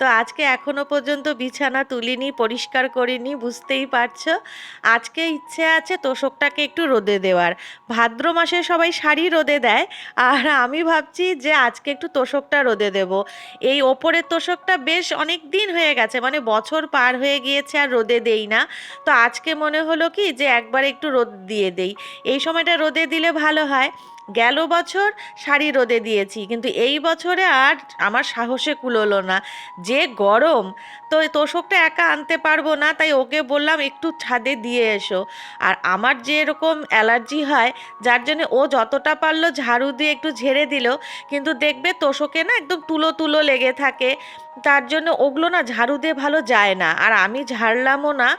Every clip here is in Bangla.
তো আজকে এখনও পর্যন্ত বিছানা তুলিনি, পরিষ্কার করিনি, বুঝতেই পারছ? আজকে ইচ্ছে আছে তোষকটাকে একটু রোদে দেওয়ার। ভাদ্র মাসে সবাই শাড়ি রোদে দেয়, আর আমি ভাবছি যে আজকে একটু তোষকটা রোদে দেব। এই ওপরের তোষকটা বেশ অনেক দিন হয়ে গেছে মানে বছর পার হয়ে গিয়েছে আর রোদে দেই না। তো আজকে মনে হলো কি যে একবার একটু রোদ দিয়ে দেই। এই সময়টা রোদে দিলে ভালো হয়। গেল বছর শাড়ি রোদে দিয়েছি, কিন্তু এই বছরে আর আমার সাহসে কুলোলো না। যে গরম, তো তোষকটা একা আনতে পারব না, তাই ওকে বললাম একটু ছাদে দিয়ে এসো। আর আমার যে এরকম অ্যালার্জি হয়, যার জন্য ও যতটা পারল ঝাড়ু দিয়ে একটু ঝেড়ে দিল, কিন্তু দেখবে তোষকে না একদম তুলো তুলো লেগে থাকে। তার জন্য ওগুলো না ঝাড়ু দিয়ে ভালো যায় না। আর আমি ঝাড়লামও না,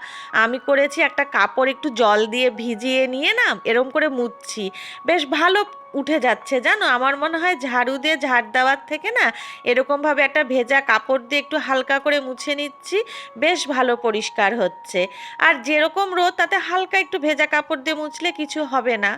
আমি করেছি একটা কাপড় একটু জল দিয়ে ভিজিয়ে নিয়ে না এরম করে মুছছি বেশ ভালো উঠে যাচ্ছে, জানো? আমার মনে হয় ঝাড়ু দিয়ে ঝাড় দেওয়ার থেকে না, এরকমভাবে একটা ভেজা কাপড় দিয়ে একটু হালকা করে মুছে নিচ্ছি, বেশ ভালো পরিষ্কার হচ্ছে। আর যেরকম রোদ, তাতে হালকা একটু ভেজা কাপড় দিয়ে মুছলে কিছু হবে না।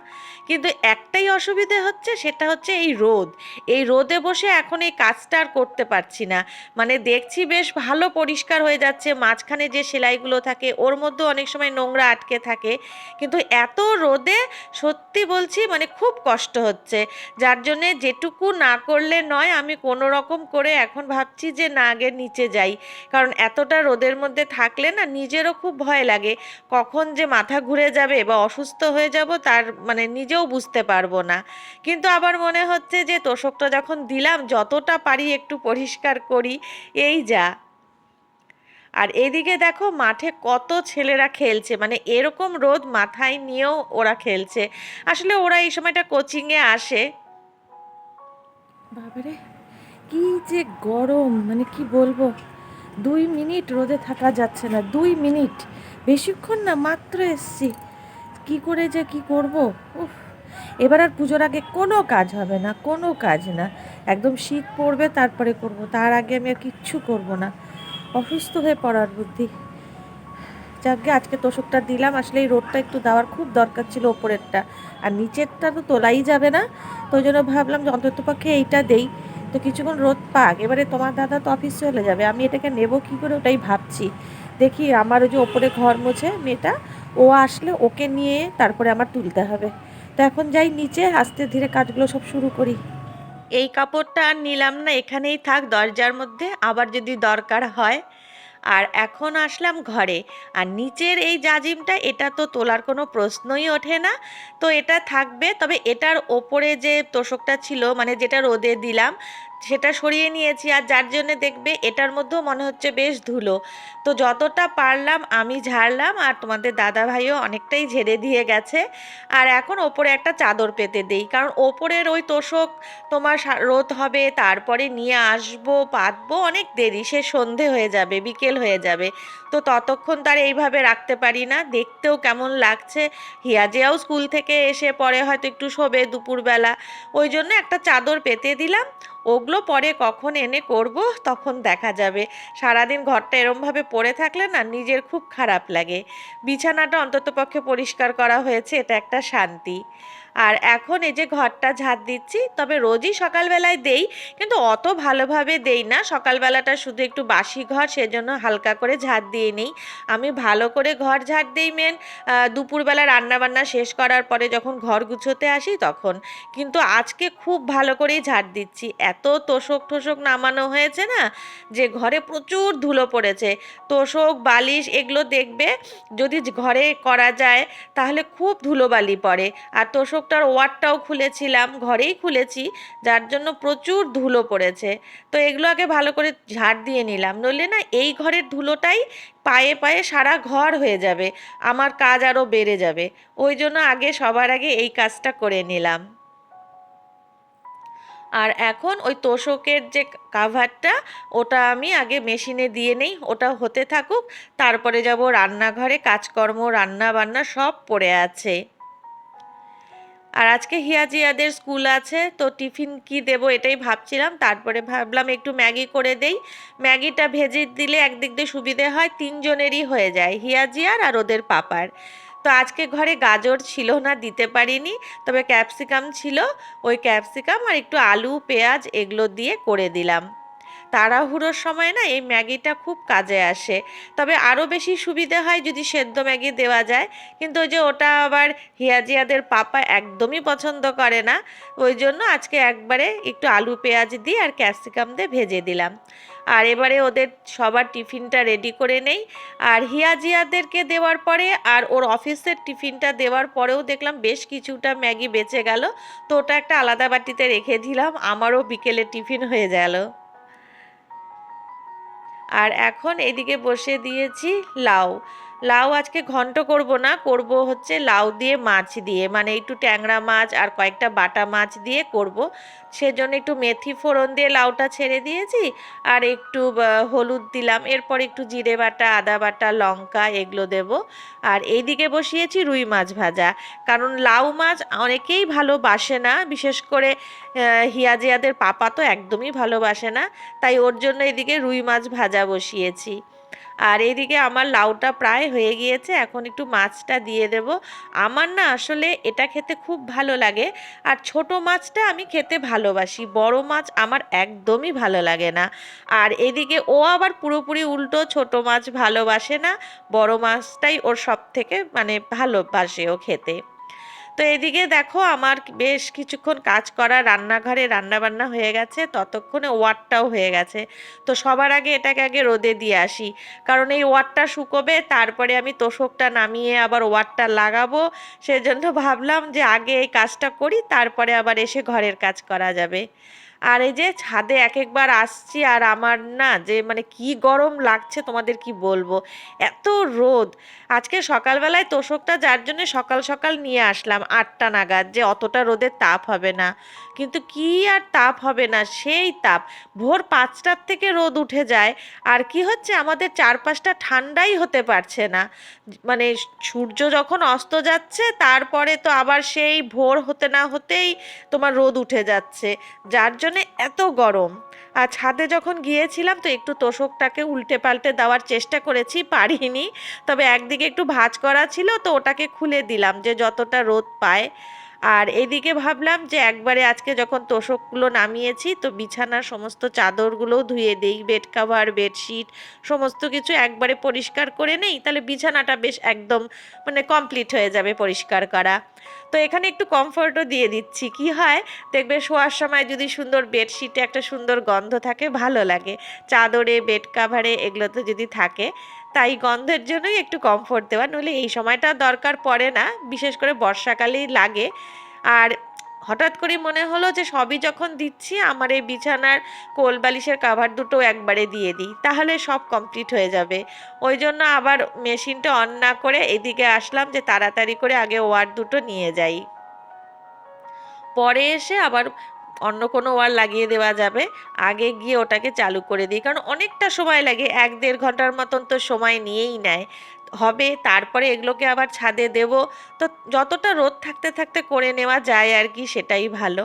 কিন্তু একটাই অসুবিধে হচ্ছে, সেটা হচ্ছে এই রোদ। এই রোদে বসে এখন এই কাজটা আর করতে পারছি না। মানে দেখছি বেশ ভালো পরিষ্কার হয়ে যাচ্ছে, মাঝখানে যে সেলাইগুলো থাকে, ওর মধ্যেও অনেক সময় নোংরা আটকে থাকে। কিন্তু এত রোদে সত্যি বলছি মানে খুব কষ্ট হচ্ছে। যার জন্যে যেটুকু না করলে নয়, আমি কোনো রকম করে এখন ভাবছি যে না আগে নিচে যাই। কারণ এতটা রোদের মধ্যে থাকলে না নিজেরও খুব ভয় লাগে। কখন যে মাথা ঘুরে যাবে বা অসুস্থ হয়ে যাব তার মানে নিজেও বুঝতে পারব না। কিন্তু আবার মনে হচ্ছে যে তোষকটা যখন দিলাম, যতটা পারি একটু পরিষ্কার করি, এই যা। আর এদিকে দেখো মাঠে কত ছেলেরা খেলছে মানে এরকম রোদ মাথায় নিয়েও ওরা খেলছে। আসলে ওরা এই সময়টা কোচিংয়ে আসে। বাবারে, কি যে গরম মানে কি বলব? দুই মিনিট রোদে থাকা যাচ্ছে না, দুই মিনিট। বেশিক্ষণ না, মাত্র এসছি। কি করে যে কি করব? উফ, এবার আর পুজোর আগে কোনো কাজ হবে না, কোনো কাজ না। একদম শীত পড়বে, তারপরে করব, তার আগে আমি আর কিচ্ছু করব না। অসুস্থ হয়ে পড়ার বুদ্ধি। যাকে আজকে তোষকটা দিলাম, আসলে এই রোদটা একটু দেওয়ার খুব দরকার ছিল ওপরেরটা। আর নিচেরটা তো তোলাই যাবে না, তো ওই জন্য ভাবলাম যে অন্তত পক্ষে এইটা দেই। তো কিছুক্ষণ রোদ পাক, এবারে তোমার দাদা তো অফিস চলে যাবে, আমি এটাকে নেব কী করে ওটাই ভাবছি। দেখি আমার ওই যে ওপরে ঘর মোছে মেয়েটা, ও আসলে ওকে নিয়ে তারপরে আমার তুলতে হবে। তো এখন যাই নিচে, আস্তে ধীরে কাজগুলো সব শুরু করি। এই কাপড়টা আর নিলাম না, এখানেই থাক দরজার মধ্যে, আবার যদি দরকার হয়। আর এখন আসলাম ঘরে। আর নিচের এই জাজিমটা, এটা তো তোলার কোনো প্রশ্নই ওঠে না। তো এটা থাকবে, তবে এটার ওপরে যে তোষকটা ছিল মানে যেটা রোদে দিলাম সেটা সরিয়ে নিয়েছি আর যার জন্য দেখবে এটার মধ্যেও মনে হচ্ছে বেশ ধুলো। তো যতটা পারলাম আমি ঝাড়লাম আর তোমাদের দাদা ভাইও অনেকটাই ঝেড়ে দিয়ে গেছে। আর এখন ওপরে একটা চাদর পেতে দেই, কারণ ওপরের ওই তোষক তোমার রোদ হবে, তারপরে নিয়ে আসব, পাতবো, অনেক দেরি, সে সন্ধে হয়ে যাবে, বিকেল হয়ে যাবে। তো ততক্ষণ তার এইভাবে রাখতে পারি না, দেখতেও কেমন লাগছে। হিয়াজেও স্কুল থেকে এসে পরে হয়তো একটু শোবে দুপুরবেলা। ওই জন্য একটা চাদর পেতে দিলাম। ওগুলো পরে কখন এনে করব, তখন দেখা যাবে। সারাদিন ঘরটা এরমভাবে পড়ে থাকলে না নিজের খুব খারাপ লাগে। বিছানাটা অন্ততপক্ষে পরিষ্কার করা হয়েছে, এটা একটা শান্তি। আর এখন এই যে ঘরটা ঝাঁট দিচ্ছি, তবে রোজই সকালবেলায় দেই, কিন্তু অত ভালোভাবে দেই না। সকালবেলাটা শুধু একটু বাসি ঘর, সেজন্য হালকা করে ঝাঁট দিয়ে নিই। আমি ভালো করে ঘর ঝাঁট দিই মেন দুপুরবেলা রান্নাবান্না শেষ করার পরে যখন ঘর গুছোতে আসি তখন। কিন্তু আজকে খুব ভালো করেই ঝাড় দিচ্ছি। এত তোষক টোষক নামানো হয়েছে না, যে ঘরে প্রচুর ধুলো পড়েছে। তোষক, বালিশ এগুলো দেখবে, যদি ঘরে করা যায়, তাহলে খুব ধুলোবালি পড়ে। আর তোষকটার ওয়ারটাও খুলেছিলাম, ঘরেই খুলেছি, যার জন্য প্রচুর ধুলো পড়েছে। তো এগুলো আগে ভালো করে ঝাড় দিয়ে নিলাম, নইলে না এই ঘরের ধুলোটাই পায়ে পায়ে সারা ঘর হয়ে যাবে, আমার কাজ আরও বেড়ে যাবে। ওই জন্য আগে সবার আগে এই কাজটা করে নিলাম। আর এখন ওই তোষকের যে কাভারটা, ওটা আমি আগে মেশিনে দিয়ে নেই, ওটা হতে থাকুক, তারপরে যাব রান্নাঘরে, কাজকর্ম রান্না বান্না সব পড়ে আছে। আর আজকে হিয়াজিয়াদের স্কুল আছে, তো টিফিন কি দেবো এটাই ভাবছিলাম। তারপরে ভাবলাম একটু ম্যাগি করে দেই। ম্যাগিটা ভেজে দিলে একদিক দিয়ে সুবিধে হয়, তিনজনেরই হয়ে যায় হিয়াজিয়ার আর ওদের পাপার। তো আজকে ঘরে গাজর ছিল না, দিতে পারিনি, তবে ক্যাপসিকাম ছিল। ওই ক্যাপসিকাম আর একটু আলু, পেঁয়াজ এগুলো দিয়ে করে দিলাম। তাড়াহুড়োর সময় না এই ম্যাগিটা খুব কাজে আসে। তবে আরও বেশি সুবিধে হয় যদি সেদ্ধ ম্যাগি দেওয়া যায়। কিন্তু ওই যে ওটা আবার হিয়াজিয়াদের পাপা একদমই পছন্দ করে না। ওই জন্য আজকে একবারে একটু আলু পেঁয়াজ দিয়ে আর ক্যাপসিকাম দিয়ে ভেজে দিলাম। আর এবারে ওদের সবার টিফিনটা রেডি করে নেই। আর হিয়াজিয়াদেরকে দেওয়ার পরে আর ওর অফিসের টিফিনটা দেওয়ার পরেও দেখলাম বেশ কিছুটা ম্যাগি বেঁচে গেল। তো ওটা একটা আলাদা বাটিতে রেখে দিলাম। আমারও বিকেলে টিফিন হয়ে গেল। আর এখন এদিকে বসে দিয়েছি লাউ। লাউ আজকে ঘন্ট করব না, করব হচ্ছে লাউ দিয়ে মাছ দিয়ে মানে একটু ট্যাংরা মাছ আর কয়েকটা বাটা মাছ দিয়ে করব। সেজন্য একটু মেথি ফোড়ন দিয়ে লাউটা ছেড়ে দিয়েছি আর একটু হলুদ দিলাম। এরপর একটু জিরে বাটা, আদা বাটা, লঙ্কা এগুলো দেব। আর এইদিকে বসিয়েছি রুই মাছ ভাজা। কারণ লাউ মাছ অনেকেই ভালোবাসে না, বিশেষ করে হিয়াজিয়াদের পাপা তো একদমই ভালোবাসে না। তাই ওর জন্য এদিকে রুই মাছ ভাজা বসিয়েছি। আর এইদিকে আমার লাউটা প্রায় হয়ে গিয়েছে, এখন একটু মাছটা দিয়ে দেব। আমার না আসলে এটা খেতে খুব ভালো লাগে, আর ছোট মাছটা আমি খেতে ভালোবাসি, বড় মাছ আমার একদমই ভালো লাগে না। আর এদিকে ও আবার পুরোপুরি উল্টো, ছোট মাছ ভালোবাসে না, বড় মাছটাই ওর সব থেকে মানে ভালোবাসে ও খেতে। তো এদিকে দেখো আমার বেশ কিছুক্ষণ কাজ করা, রান্নাঘরে রান্না বান্না হয়ে গেছে, ততক্ষণে ওয়ারটাও হয়ে গেছে। তো সবার আগে এটাকে আগে রোদে দিয়ে আসি। কারণ এই ওয়ারটা শুকোবে, তারপরে আমি তোষকটা নামিয়ে আবার ওয়ারটা লাগাবো। সেজন্য ভাবলাম যে আগে এই কাজটা করি, তারপরে আবার এসে ঘরের কাজ করা যাবে। আর এই যে ছাদে এক একবার আসছি আর আমার না যে মানে কি গরম লাগছে তোমাদের কি বলব? এত রোদ। আজকে সকালবেলায় তোষকটা যার জন্য সকাল সকাল নিয়ে আসলাম আটটা নাগাদ যে অতটা রোদের তাপ হবে না। কিন্তু কি আর তাপ হবে না, সেই তাপ। ভোর পাঁচটার থেকে রোদ উঠে যায়। আর কি হচ্ছে আমাদের চারপাশটা ঠান্ডাই হতে পারছে না। মানে সূর্য যখন অস্ত যাচ্ছে তারপরে তো আবার সেই ভোর হতে না হতেই তোমার রোদ উঠে যাচ্ছে। যার জন্য এত গরম। আর ছাদে যখন গিয়েছিলাম তো একটু তোষকটাকে উল্টে পাল্টে দেওয়ার চেষ্টা করেছি, পারিনি। তবে একদিকে একটু ভাঁজ করা ছিল তো ওটাকে খুলে দিলাম যে যতটা রোদ পায়। আর এদিকে ভাবলাম যে একবারে আজকে যখন তোষকগুলো নামিয়েছি, তো বিছানার সমস্ত চাদরগুলোও ধুয়ে দেই বেড কাভার বেডশিট সমস্ত কিছু একবারে পরিষ্কার করে নেই, তাহলে বিছানাটা বেশ একদম মানে কমপ্লিট হয়ে যাবে পরিষ্কার করা। তো এখানে একটু কমফর্টও দিয়ে দিচ্ছি। কি হয়? দেখবে শোয়ার সময় যদি সুন্দর বেডশিটে একটা সুন্দর গন্ধ থাকে, ভালো লাগে। চাদরে বেড কাভারে এগুলোতে যদি থাকে তাই গন্ধের জন্যই একটু কমফোর্ট দেওয়া, নইলে এই সময়টা দরকার পড়ে না, বিশেষ করে বর্ষাকালেই লাগে। আর হঠাৎ করে মনে হলো যে সবই যখন দিচ্ছি, আমার এই বিছানার কোল বালিশের কাভার দুটো একবারে দিয়ে দিই, তাহলে সব কমপ্লিট হয়ে যাবে। ওই জন্য আবার মেশিনটা অন না করে এদিকে আসলাম যে তাড়াতাড়ি করে আগে ওয়ার দুটো নিয়ে যাই। পরে এসে আবার অন্য কোনো ওয়ার লাগিয়ে দেওয়া যাবে। আগে গিয়ে ওটাকে চালু করে দিই। কারণ অনেকটা সময় লাগে, এক দেড় ঘণ্টার মতন তো সময় নিয়েই নেয়। হবে, তারপরে এগুলোকে আবার ছাদে দেব। তো যতটা রোদ থাকতে থাকতে করে নেওয়া যায় আর কি, সেটাই ভালো।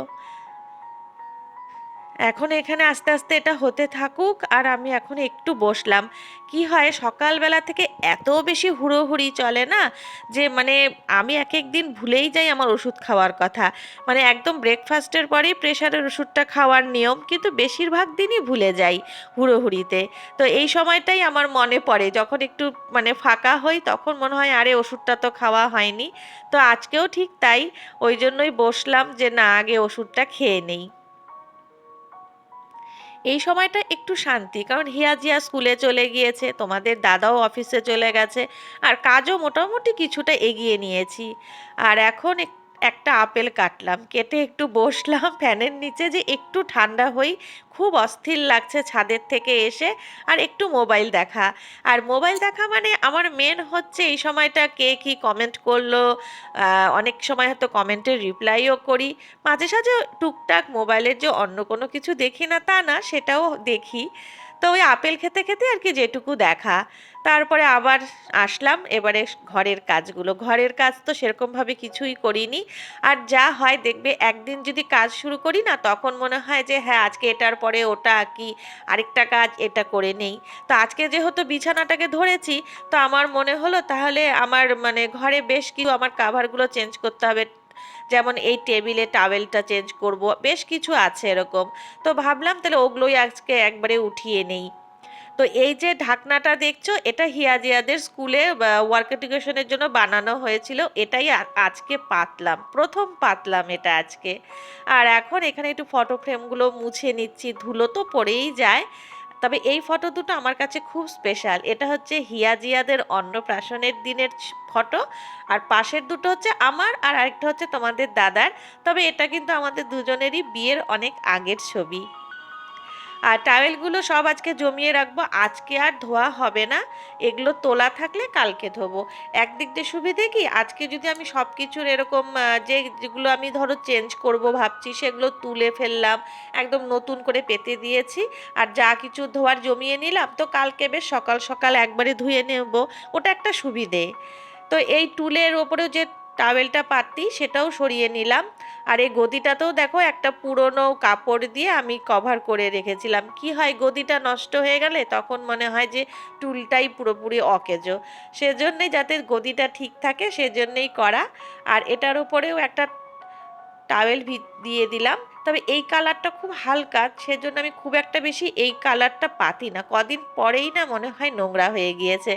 এখন এখানে আস্তে আস্তে এটা হতে থাকুক আর আমি এখন একটু বসলাম। কি হয়, সকালবেলা থেকে এত বেশি হুড়োহুড়ি চলে না যে মানে আমি এক এক দিন ভুলেই যাই আমার ওষুধ খাওয়ার কথা। মানে একদম ব্রেকফাস্টের পরেই প্রেশারের ওষুধটা খাওয়ার নিয়ম কিন্তু বেশিরভাগ দিনই ভুলে যাই হুড়োহুড়িতে। তো এই সময়টাই আমার মনে পড়ে, যখন একটু মানে ফাঁকা হই তখন মনে হয়, আরে, ওষুধটা তো খাওয়া হয়নি। তো আজকেও ঠিক তাই, ওই জন্যই বসলাম যে, না, আগে ওষুধটা খেয়ে নেই। এই সময়টা একটু শান্তি, কারণ হিয়া জিয়া স্কুলে চলে গিয়েছে, তোমাদের দাদাও অফিসে চলে গেছে, আর কাজও মোটামুটি কিছুটা এগিয়ে নিয়েছি। আর এখন একটা আপেল কাটলাম, কেটে একটু বসলাম, ফ্যানের নিচে যে একটু ঠান্ডা হই, খুব অস্থির লাগছে ছাদের থেকে এসে, আর একটু মোবাইল দেখা। আর মোবাইল দেখা মানে আমার মেন হচ্ছে এই সময়টা কে কি কমেন্ট করল অনেক সময় হয়তো কমেন্টের রিপ্লাইও করি। মাঝে সাঝে টুকটাক মোবাইলের যে অন্য কোনো কিছু দেখি না তা না, সেটাও দেখি। তো ওই আপেল খেতে খেতে আর কি যেটুকু দেখা। তারপরে আবার আসলাম। এবারে ঘরের কাজগুলো। ঘরের কাজ তো সেরকমভাবে কিছুই করিনি। আর যা হয় দেখবে, একদিন যদি কাজ শুরু করি না, তখন মনে হয় যে হ্যাঁ আজকে এটার পরে ওটা কি, আরেকটা কাজ, এটা করে নেই। তো আজকে যেহেতু বিছানাটাকে ধরেছি, তো আমার মনে হলো তাহলে আমার মানে ঘরে বেশ কিছু আমার কাভারগুলো চেঞ্জ করতে হবে। যেমন এই টেবিলে টাওয়েলটা চেঞ্জ করব, বেশ কিছু আছে এরকম। তো ভাবলাম তাহলে ওগুলোই আজকে একবারে উঠিয়ে নেই। তো এই যে ঢাকনাটা দেখছ, এটা হিয়াজিয়াদের স্কুলে ওয়ার্ক এডুকেশনের জন্য বানানো হয়েছিল। এটাই আজকে পাতলাম, প্রথম পাতলাম এটা আজকে। আর এখন এখানে একটু ফটো ফ্রেমগুলো মুছে নিচ্ছি, ধুলো তো পড়েই যায়। তবে এই ফটো দুটো আমার কাছে খুব স্পেশাল এটা হচ্ছে হিয়াজিয়াদের অন্নপ্রাশনের দিনের ফটো আর পাশের দুটো হচ্ছে আমার, আর আরেকটা হচ্ছে তোমাদের দাদার। তবে এটা কিন্তু আমাদের দুজনেরই বিয়ের অনেক আগের ছবি। আর টাওয়েলগুলো সব আজকে জমিয়ে রাখব। আজকে আর ধোয়া হবে না। এগুলো তোলা থাকলে কালকে ধোবো। একদিক দিয়ে সুবিধে কি? আজকে যদি আমি সব কিছুর এরকম যে যেগুলো আমি ধরো চেঞ্জ করব ভাবছি, সেগুলো তুলে ফেললাম, একদম নতুন করে পেতে দিয়েছি, আর যা কিছু ধোয়ার জমিয়ে নিলাম, তো কালকে বেশ সকাল সকাল একবারে ধুয়ে নেব। ওটা একটা সুবিধে। তো এই টুলের ওপরেও যে টাওয়েলটা পাতি সেটাও সরিয়ে নিলাম। আর এই গদিটাতেও দেখো একটা পুরনো কাপড় দিয়ে আমি কভার করে রেখেছিলাম। কি হয়, গদিটা নষ্ট হয়ে গেলে তখন মনে হয় যে টুলটাই পুরোপুরি অকেজো। সেজন্যই যাতে গদিটা ঠিক থাকে, সেজন্যই করা। আর এটার উপরেও একটা টাওয়েল দিয়ে দিলাম। তবে এই কালারটা খুব হালকা, সেজন্য আমি খুব একটা বেশি এই কালারটা পাতি না। কদিন পরেই না মনে হয় নোংরা হয়ে গিয়েছে।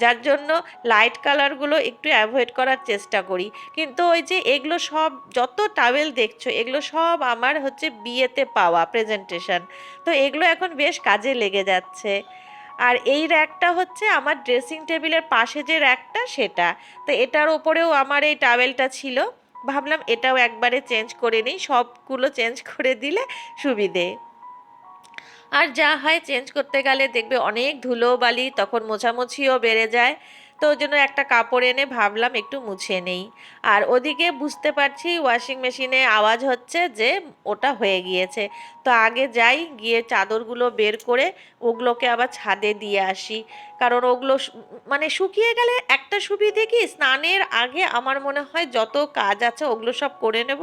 যার জন্য লাইট কালারগুলো একটু অ্যাভয়েড করার চেষ্টা করি। কিন্তু ওই যে এগুলো সব, যত টাওয়েল দেখছ, এগুলো সব আমার হচ্ছে বিয়েতে পাওয়া প্রেজেন্টেশন তো এগুলো এখন বেশ কাজে লেগে যাচ্ছে। আর এই র্যাকটা হচ্ছে আমার ড্রেসিং টেবিলের পাশে যে র্যাকটা সেটা। তো এটার ওপরেও আমার এই টাওয়েলটা ছিল। ভাবলাম এটাও একবারে চেঞ্জ করে নিই, সবগুলো চেঞ্জ করে দিলে সুবিধে। আর যা হয় চেঞ্জ করতে গেলে দেখবে অনেক ধুলো বালি তখন মোছামুছিও বেড়ে যায়, তো ওই জন্য একটা কাপড় এনে ভাবলাম একটু মুছে নেই। আর ওদিকে বুঝতে পারছি ওয়াশিং মেশিনে আওয়াজ হচ্ছে যে ওটা হয়ে গিয়েছে। তো আগে যাই, গিয়ে চাদরগুলো বের করে ওগুলোকে আবার ছাদে দিয়ে আসি। কারণ ওগুলো মানে শুকিয়ে গেলে একটা সুবিধে কি, স্নানের আগে আমার মনে হয় যত কাজ আছে ওগুলো সব করে নেব।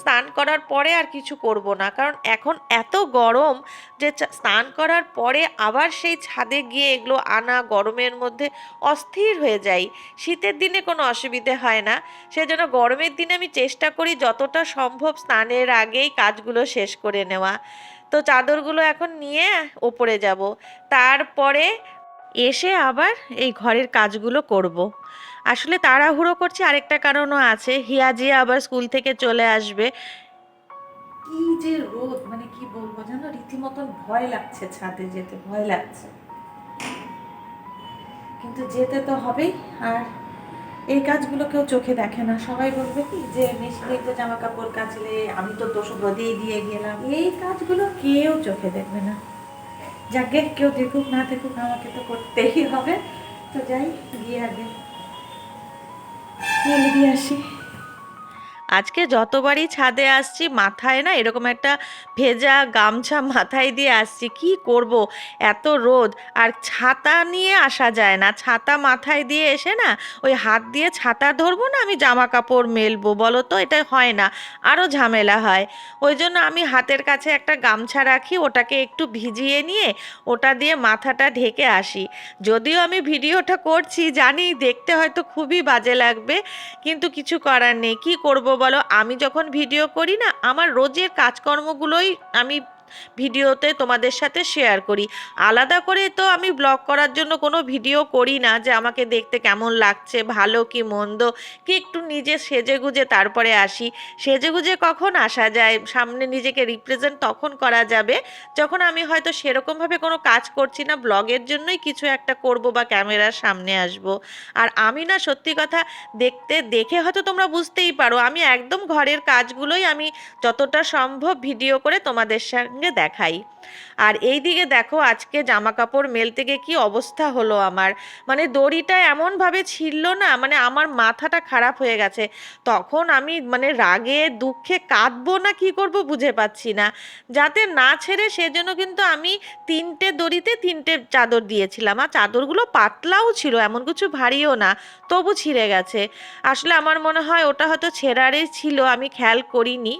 স্নান করার পরে আর কিছু করব না। কারণ এখন এত গরম যে স্নান করার পরে আবার সেই ছাদে গিয়ে এগুলো আনা গরমের মধ্যে অস্থির হয়ে যাই। শীতের দিনে কোনো অসুবিধে হয় না। সেজন্য গরমের দিনে আমি চেষ্টা করি যতটা সম্ভব স্নানের আগেই কাজগুলো শেষ করে নেওয়া। তো চাদরগুলো এখন নিয়ে ওপরে যাব। তারপরে এসে আবার এই ঘরের কাজগুলো করব। আসলে তাড়াহুড়ো করছি, আরেকটা কারণও আছে। হিয়াজিয়া আবার স্কুল থেকে চলে আসবে। কি যে রোদ মানে কি বলব জানো? রীতিমতন ভয় লাগছে ছাদে যেতে, ভয় লাগছে। কিন্তু যেতে তো হবেই, আর এই কাজগুলো কেউ চোখে দেখে না। সবাই বলবে কি যে মেশিনে তো জামা কাপড় কাচলে আমি তো দোষ রোদেই দিয়ে গেলাম। এই কাজগুলো কেউ চোখে দেখবে না। যাকে কেউ দেখুক, না দেখুক, আমাকে তো করতেই হবে। তো যাই, গিয়ে আগে দিয়ে আসি। আজকে যতবারই ছাদে আসছি, মাথায় না এরকম একটা ভেজা গামছা মাথায় দিয়ে আসছি, কি করব? এত রোদ। আর ছাতা নিয়ে আসা যায় না। ছাতা মাথায় দিয়ে এসে না ওই হাত দিয়ে ছাতা ধরবো না, আমি জামা কাপড় মেলবো, বলো তো? এটা হয় না। আরও ঝামেলা হয়। ওই জন্য আমি হাতের কাছে একটা গামছা রাখি, ওটাকে একটু ভিজিয়ে নিয়ে ওটা দিয়ে মাথাটা ঢেকে আসি। যদিও আমি ভিডিওটা করছি, জানি, দেখতে হয়তো খুবই বাজে লাগবে, কিন্তু কিছু করার নেই। কি করব বলো আমি যখন ভিডিও করি না আমার রোজের কাজকর্মগুলোই আমি ভিডিওতে তোমাদের সাথে শেয়ার করি। আলাদা করে তো আমি ব্লগ করার জন্য কোনো ভিডিও করি না যে আমাকে দেখতে কেমন লাগছে, ভালো কি মন্দ, কি একটু নিজে সেজে গুজে তারপরে আসি। সেজে গুজে কখন আসা যায়, সামনে নিজেকে রিপ্রেজেন্ট তখন করা যাবে। যখন আমি হয়তো সেরকমভাবে কোনো কাজ করছি না ব্লগের জন্যই কিছু একটা করব বা ক্যামেরার সামনে আসব। আর আমি না সত্যি কথা দেখতে দেখে হয়তো তোমরা বুঝতেই পারো, আমি একদম ঘরের কাজগুলোই আমি যতটা সম্ভব ভিডিও করে তোমাদের সঙ্গে সঙ্গে দেখাই। আর এই দিকে দেখো আজকে জামা কাপড় মেলতে গিয়ে কি অবস্থা হলো আমার। মানে দড়িটা এমনভাবে ছিঁড়লো না মানে আমার মাথাটা খারাপ হয়ে গেছে। তখন আমি মানে রাগে, দুঃখে কাঁদবো না কি করব বুঝে পাচ্ছি না। যাতে না ছেড়ে সেজন্য কিন্তু আমি তিনটে দড়িতে তিনটে চাদর দিয়েছিলাম। আর চাদরগুলো পাতলাও ছিল, এমন কিছু ভারীও না, তবু ছিঁড়ে গেছে। আসলে আমার মনে হয় ওটা হয়তো ছেঁড়ারই ছিল, আমি খেয়াল করিনি।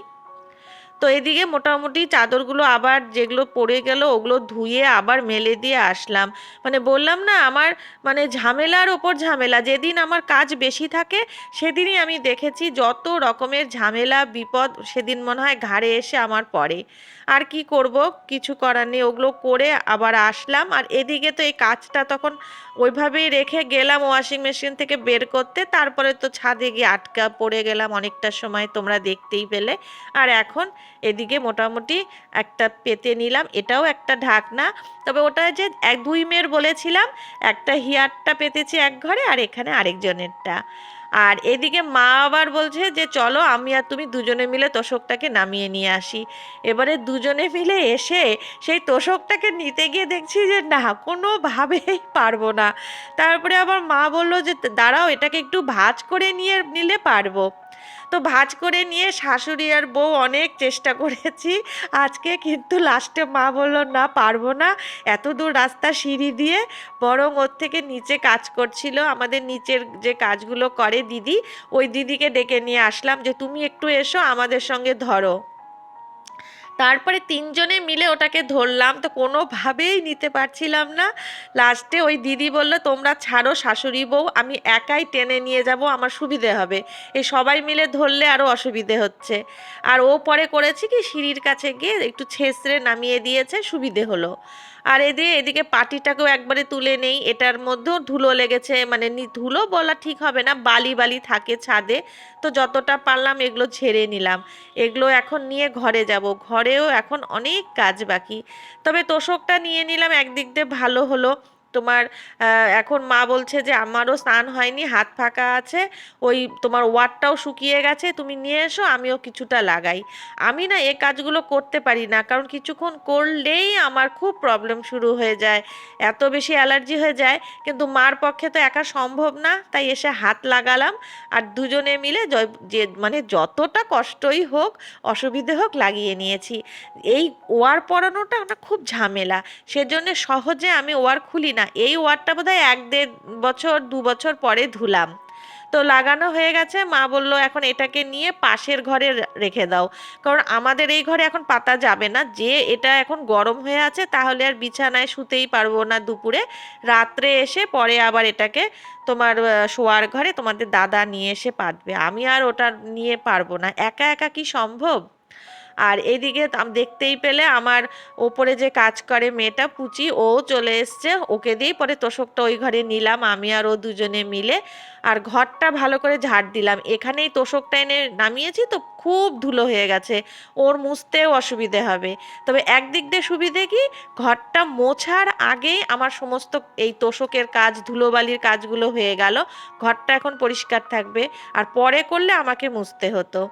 তো এদিকে মোটামুটি চাদরগুলো আবার যেগুলো পড়ে গেল, ওগুলো ধুয়ে আবার মেলে দিয়ে আসলাম। মানে বললাম না, আমার মানে ঝামেলার ওপর ঝামেলা, যেদিন আমার কাজ বেশি থাকে সেদিনই আমি দেখেছি যত রকমের ঝামেলা, বিপদ, সেদিন মনে হয় ঘাড়ে এসে আমার পড়ে। আর কি করব, কিছু করার নেই, ওগুলো করে আবার আসলাম। আর এদিকে তো এই কাজটা তখন ওইভাবেই রেখে গেলাম ওয়াশিং মেশিন থেকে বের করতে, তারপরে তো ছাদে গিয়ে আটকা পড়ে গেলাম অনেকটা সময় তোমরা দেখতেই পেলে। আর এখন এদিকে মোটামুটি একটা পেতে নিলাম। এটাও একটা ঢাকনা। তবে ওটা যে এক দুই মেয়ের বলেছিলাম, একটা হিয়ারটা পেতেছি এক ঘরে আর এখানে আরেকজনেরটা। আর এদিকে মা আবার বলছে যে, চলো আমি আর তুমি দুজনে মিলে তোষকটাকে নামিয়ে নিয়ে আসি। এবারে দুজনে মিলে এসে সেই তোষকটাকে নিতে গিয়ে দেখছি যে, না কোনোভাবেই পারব না। তারপরে আবার মা বলল যে দাঁড়াও, এটাকে একটু ভাজ করে নিয়ে নিলে পারব। তো ভাজ করে নিয়ে শাশুড়ি আর বউ অনেক চেষ্টা করেছি। আজকে কিন্তু লাস্টে মা বলল, না, পারব না। এত দূর রাস্তা সিঁড়ি দিয়ে বরং ওর থেকে নিচে কাজ করছিল। আমাদের নিচের যে কাজগুলো করে দিদি, ওই দিদিকে ডেকে নিয়ে আসলাম যে, তুমি একটু এসো, আমাদের সঙ্গে ধরো। তারপরে তিনজনে মিলে ওটাকে ধরলাম। তো কোনোভাবেই নিতে পারছিলাম না। লাস্টে ওই দিদি বলল, তোমরা ছাড়ো শাশুড়ি বউ, আমি একাই টেনে নিয়ে যাব, আমার সুবিধে হবে। এই সবাই মিলে ধরলে আরও অসুবিধে হচ্ছে। আর ও পরে করেছি কি, সিঁড়ির কাছে গিয়ে একটু ছেঁচড়ে নামিয়ে দিয়েছে, সুবিধে হলো। আর এদিকে এদিকে পাটিটাকেও একবারে তুলে নেই। এটার মধ্যেও ধুলো লেগেছে মানে ধুলো বলা ঠিক হবে না, বালি বালি থাকে ছাদে। তো যতটা পারলাম এগুলো ছেড়ে নিলাম। এগুলো এখন নিয়ে ঘরে যাব। ঘরেও এখন অনেক কাজ বাকি। তবে তোষকটা নিয়ে নিলাম, একদিক দিয়ে ভালো হলো। তোমার এখন মা বলছে যে আমারও স্নান হয়নি, হাত ফাঁকা আছে, ওই তোমার ওয়ারটাও শুকিয়ে গেছে, তুমি নিয়ে এসো, আমিও কিছুটা লাগাই। আমি না এ কাজগুলো করতে পারি না, কারণ কিছুক্ষণ করলেই আমার খুব প্রবলেম শুরু হয়ে যায়, এত বেশি অ্যালার্জি হয়ে যায়, কিন্তু মার পক্ষে তো একা সম্ভব না, তাই এসে হাত লাগালাম, আর দুজনে মিলে যে মানে যতটা কষ্টই হোক, অসুবিধে হোক, লাগিয়ে নিয়েছি। এই ওয়ার পরানোটা খুব ঝামেলা, সেজন্য সহজে আমি ওয়ার খুলি না এই ওয়ারটা বোধহয় এক দেড় বছর, দু বছর পরে ধুলাম। তো লাগানো হয়ে গেছে, মা বলল, এখন এটাকে নিয়ে পাশের ঘরে রেখে দাও। কারণ আমাদের এই ঘরে এখন পাতা যাবে না। যে এটা এখন গরম হয়ে আছে, তাহলে আর বিছানায় শুতেই পারব না দুপুরে। রাত্রে এসে পরে আবার এটাকে তোমার শোয়ার ঘরে তোমাদের দাদা নিয়ে এসে পাতবে। আমি আর ওটা নিয়ে পারব না। একা একা কি সম্ভব? আর এদিকে দেখতেই পেলে আমার ওপরে যে কাজ করে মেয়েটা পুচি, ও চলে এসছে। ওকে দিয়েই পরে তোষকটা ওই ঘরে নিলাম, আমি আর ও দুজনে মিলে। আর ঘরটা ভালো করে ঝাড় দিলাম। এখানেই তোষকটা এনে নামিয়েছি তো খুব ধুলো হয়ে গেছে। ওর মুছতেও অসুবিধে হবে। তবে একদিক দিয়ে সুবিধে কি? ঘরটা মোছার আগেই আমার সমস্ত এই তোষকের কাজ, ধুলোবালির কাজগুলো হয়ে গেল। ঘরটা এখন পরিষ্কার থাকবে। আর পরে করলে আমাকে মুছতে হতো।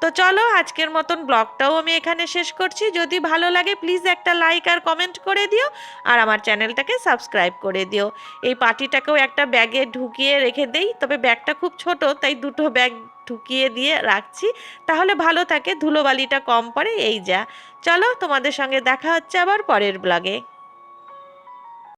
তো চলো আজকের মতন ব্লগটাও আমি এখানে শেষ করছি। যদি ভালো লাগে প্লিজ একটা লাইক আর কমেন্ট করে দিও। আর আমার চ্যানেলটাকে সাবস্ক্রাইব করে দিও। এই পাটিটাকেও একটা ব্যাগে ঢুকিয়ে রেখে দেই। তবে ব্যাগটা খুব ছোট, তাই দুটো ব্যাগ ঢুকিয়ে দিয়ে রাখছি। তাহলে ভালো থাকে, ধুলোবালিটা কম পড়ে, এই যা। চলো তোমাদের সঙ্গে দেখা হচ্ছে আবার পরের ব্লগে